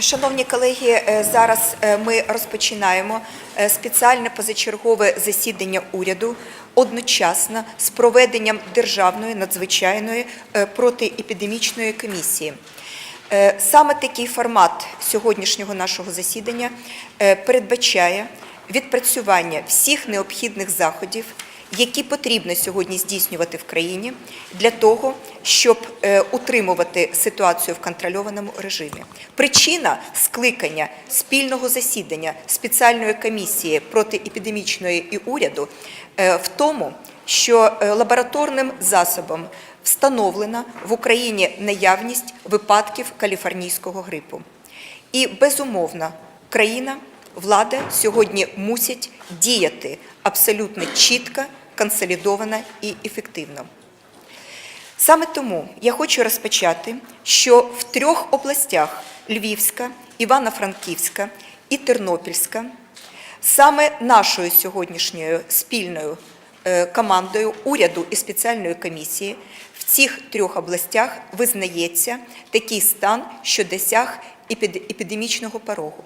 Шановні колеги, е, зараз е, ми розпочинаємо е, спеціальне позачергове засідання уряду одночасно з проведенням державної надзвичайної протиепідемічної комісії. Саме такий формат сьогоднішнього нашого засідання передбачає відпрацювання всіх необхідних заходів, які потрібно сьогодні здійснювати в країні для того, щоб е, утримувати ситуацію в контрольованому режимі. Причина скликання спільного засідання спеціальної комісії протиепідемічної і уряду е, в тому, що е, лабораторним засобом встановлена в Україні наявність випадків каліфорнійського грипу. І безумовно, країна, влада сьогодні мусять діяти абсолютно чітко, консолідовано і ефективно. Саме тому я хочу розпочати, що в трьох областях Львівська, Івано-Франківська і Тернопільська саме нашою сьогоднішньою спільною е, командою уряду і спеціальної комісії в цих трьох областях визнається такий стан, що досяг епідемічного порогу.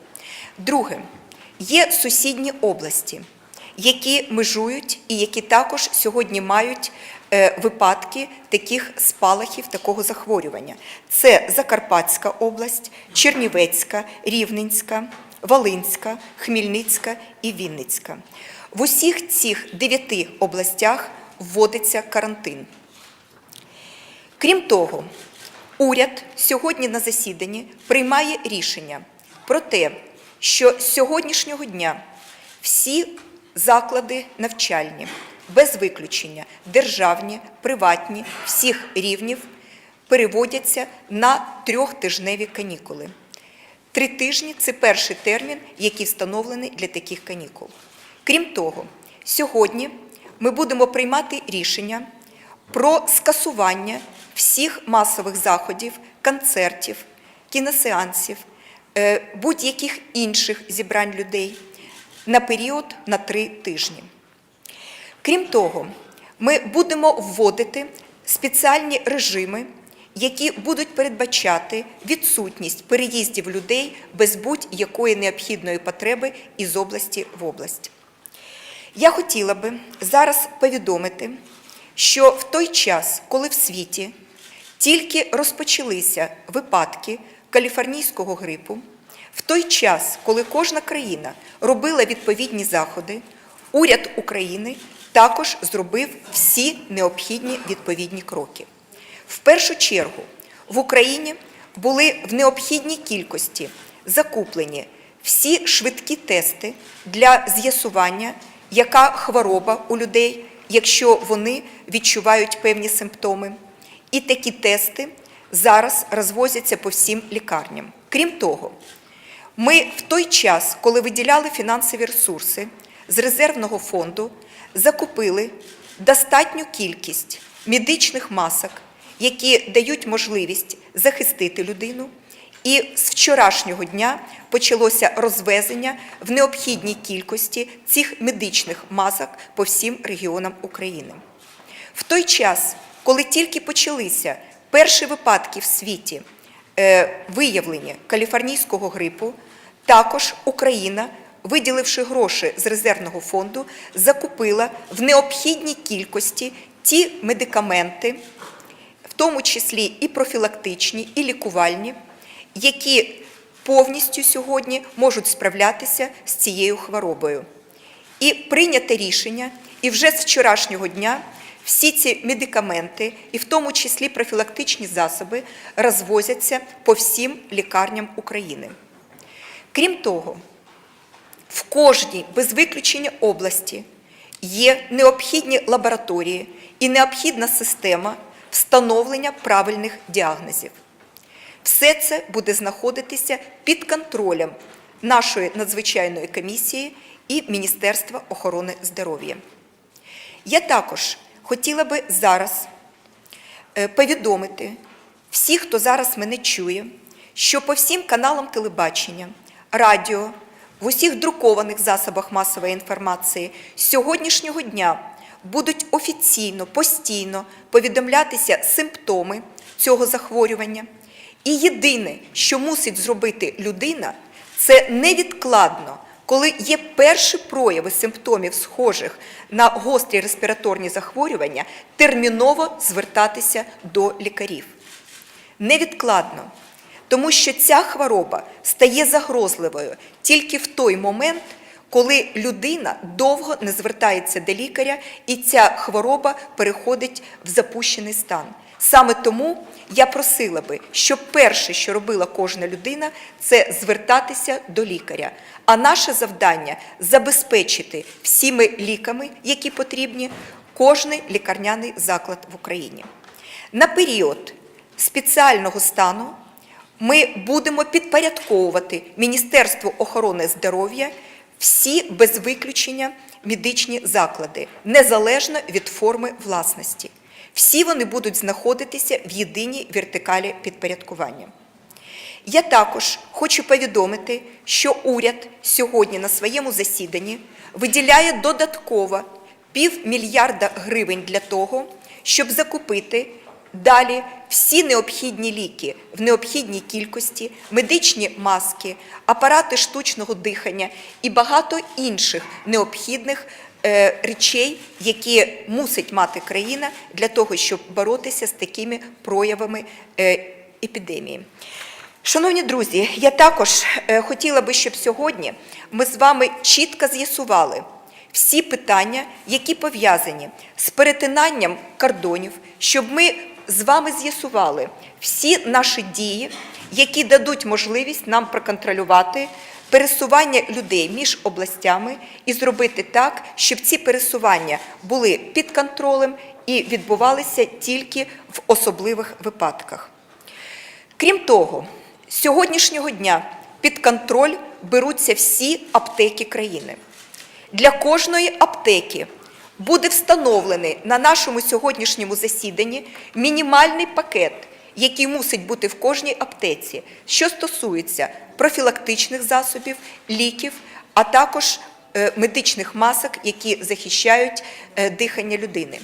Друге, є сусідні області, які межують і які також сьогодні мають е, випадки таких спалахів, такого захворювання. Це Закарпатська область, Чернівецька, Рівненська, Волинська, Хмельницька і Вінницька. В усіх цих дев'яти областях вводиться карантин. Крім того, уряд сьогодні на засіданні приймає рішення про те, що з сьогоднішнього дня всі заклади навчальні, без виключення, державні, приватні, всіх рівнів переводяться на трьохтижневі канікули. Три тижні це перший термін, який встановлений для таких канікул. Крім того, сьогодні ми будемо приймати рішення про скасування всіх масових заходів, концертів, кіносеансів, е, будь-яких інших зібрань людей на період на три тижні. Крім того, ми будемо вводити спеціальні режими, які будуть передбачати відсутність переїздів людей без будь-якої необхідної потреби із області в область. Я хотіла би зараз повідомити, що в той час, коли в світі тільки розпочалися випадки каліфорнійського грипу, в той час, коли кожна країна робила відповідні заходи, уряд України також зробив всі необхідні відповідні кроки. В першу чергу в Україні були в необхідній кількості закуплені всі швидкі тести для з'ясування, яка хвороба у людей, якщо вони відчувають певні симптоми. І такі тести зараз розвозяться по всім лікарням. Крім того, ми в той час, коли виділяли фінансові ресурси з резервного фонду, закупили достатню кількість медичних масок, які дають можливість захистити людину. І з вчорашнього дня почалося розвезення в необхідній кількості цих медичних масок по всім регіонам України. В той час, коли тільки почалися перші випадки в світі е, виявлення каліфорнійського грипу, також Україна, виділивши гроші з резервного фонду, закупила в необхідній кількості ті медикаменти, в тому числі і профілактичні, і лікувальні, які повністю сьогодні можуть справлятися з цією хворобою. І прийняте рішення, і вже з вчорашнього дня всі ці медикаменти, і в тому числі профілактичні засоби, розвозяться по всім лікарням України. Крім того, в кожній без виключення області є необхідні лабораторії і необхідна система встановлення правильних діагнозів. Все це буде знаходитися під контролем нашої надзвичайної комісії і Міністерства охорони здоров'я. Я також хотіла би зараз е, повідомити всіх, хто зараз мене чує, що по всім каналам телебачення, радіо, в усіх друкованих засобах масової інформації з сьогоднішнього дня будуть офіційно, постійно повідомлятися симптоми цього захворювання І єдине, що мусить зробити людина, це невідкладно, коли є перші прояви симптомів, схожих на гострі респіраторні захворювання, терміново звертатися до лікарів. Невідкладно. Тому що ця хвороба стає загрозливою тільки в той момент, коли людина довго не звертається до лікаря і ця хвороба переходить в запущений стан. Саме тому я просила би, щоб перше, що робила кожна людина, це звертатися до лікаря. А наше завдання забезпечити всіми ліками, які потрібні, кожний лікарняний заклад в Україні. На період спеціального стану ми будемо підпорядковувати Міністерству охорони здоров'я всі без виключення медичні заклади, незалежно від форми власності. Всі вони будуть знаходитися в єдиній вертикалі підпорядкування. Я також хочу повідомити, що уряд сьогодні на своєму засіданні виділяє додатково півмільярда гривень для того, щоб закупити далі всі необхідні ліки в необхідній кількості, медичні маски, апарати штучного дихання і багато інших необхідних е, речей, які мусить мати країна для того, щоб боротися з такими проявами е, епідемії. Шановні друзі, я також е, хотіла би, щоб сьогодні ми з вами чітко з'ясували всі питання, які пов'язані з перетинанням кордонів, щоб ми з вами з'ясували всі наші дії, які дадуть можливість нам проконтролювати пересування людей між областями і зробити так, щоб ці пересування були під контролем і відбувалися тільки в особливих випадках. Крім того, з сьогоднішнього дня під контроль беруться всі аптеки країни. Для кожної аптеки буде встановлений на нашому сьогоднішньому засіданні мінімальний пакет, який мусить бути в кожній аптеці, що стосується профілактичних засобів, ліків, а також е, медичних масок, які захищають е, дихання людини.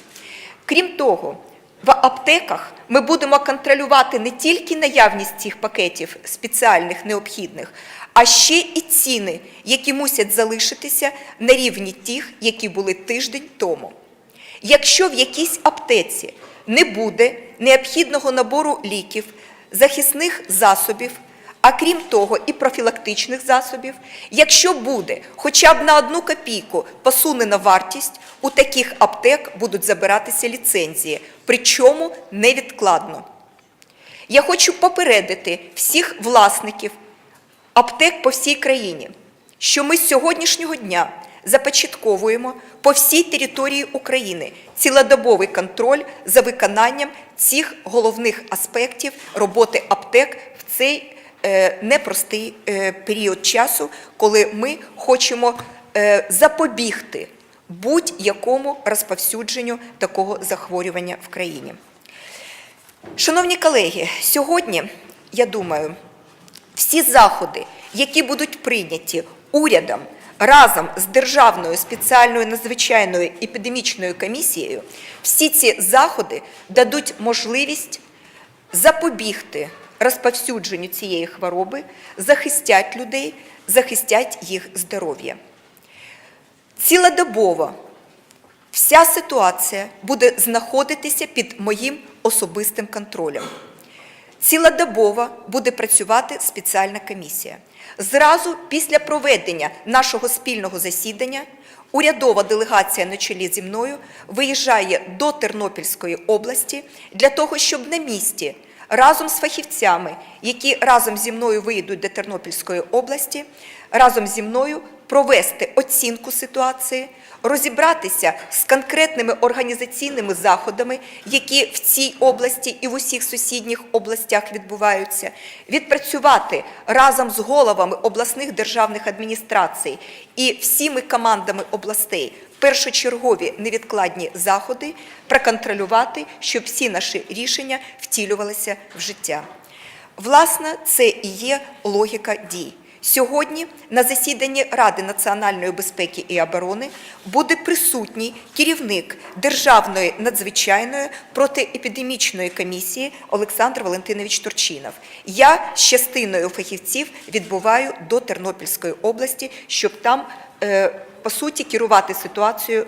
Крім того, в аптеках ми будемо контролювати не тільки наявність цих пакетів спеціальних необхідних, а ще і ціни, які мусять залишитися на рівні тих, які були тиждень тому. Якщо в якійсь аптеці не буде необхідного набору ліків, захисних засобів, а крім того, і профілактичних засобів, якщо буде хоча б на одну копійку посунена вартість, у таких аптек будуть забиратися ліцензії, причому невідкладно. Я хочу попередити всіх власників аптек по всій країні, що ми з сьогоднішнього дня започатковуємо по всій території України цілодобовий контроль за виконанням цих головних аспектів роботи аптек в цей е, непростий е, період часу, коли ми хочемо е, запобігти будь-якому розповсюдженню такого захворювання в країні. Шановні колеги, сьогодні, я думаю, всі заходи, які будуть прийняті урядом разом з Державною спеціальною надзвичайною епідемічною комісією, всі ці заходи дадуть можливість запобігти розповсюдженню цієї хвороби, захистять людей, захистять їх здоров'я. Цілодобово вся ситуація буде знаходитися під моїм особистим контролем. Цілодобово буде працювати спеціальна комісія. Зразу після проведення нашого спільного засідання урядова делегація на чолі зі мною виїжджає до Тернопільської області для того, щоб на місці разом з фахівцями, які разом зі мною виїдуть до Тернопільської області, разом зі мною провести оцінку ситуації, розібратися з конкретними організаційними заходами, які в цій області і в усіх сусідніх областях відбуваються, відпрацювати разом з головами обласних державних адміністрацій і всіми командами областей першочергові невідкладні заходи, проконтролювати, щоб всі наші рішення втілювалися в життя. Власне, це і є логіка дій. Сьогодні на засіданні Ради національної безпеки і оборони буде присутній керівник Державної надзвичайної протиепідемічної комісії Олександр Валентинович Турчинов. Я з частиною фахівців відбуваю до Тернопільської області, щоб там, е, по суті, керувати ситуацією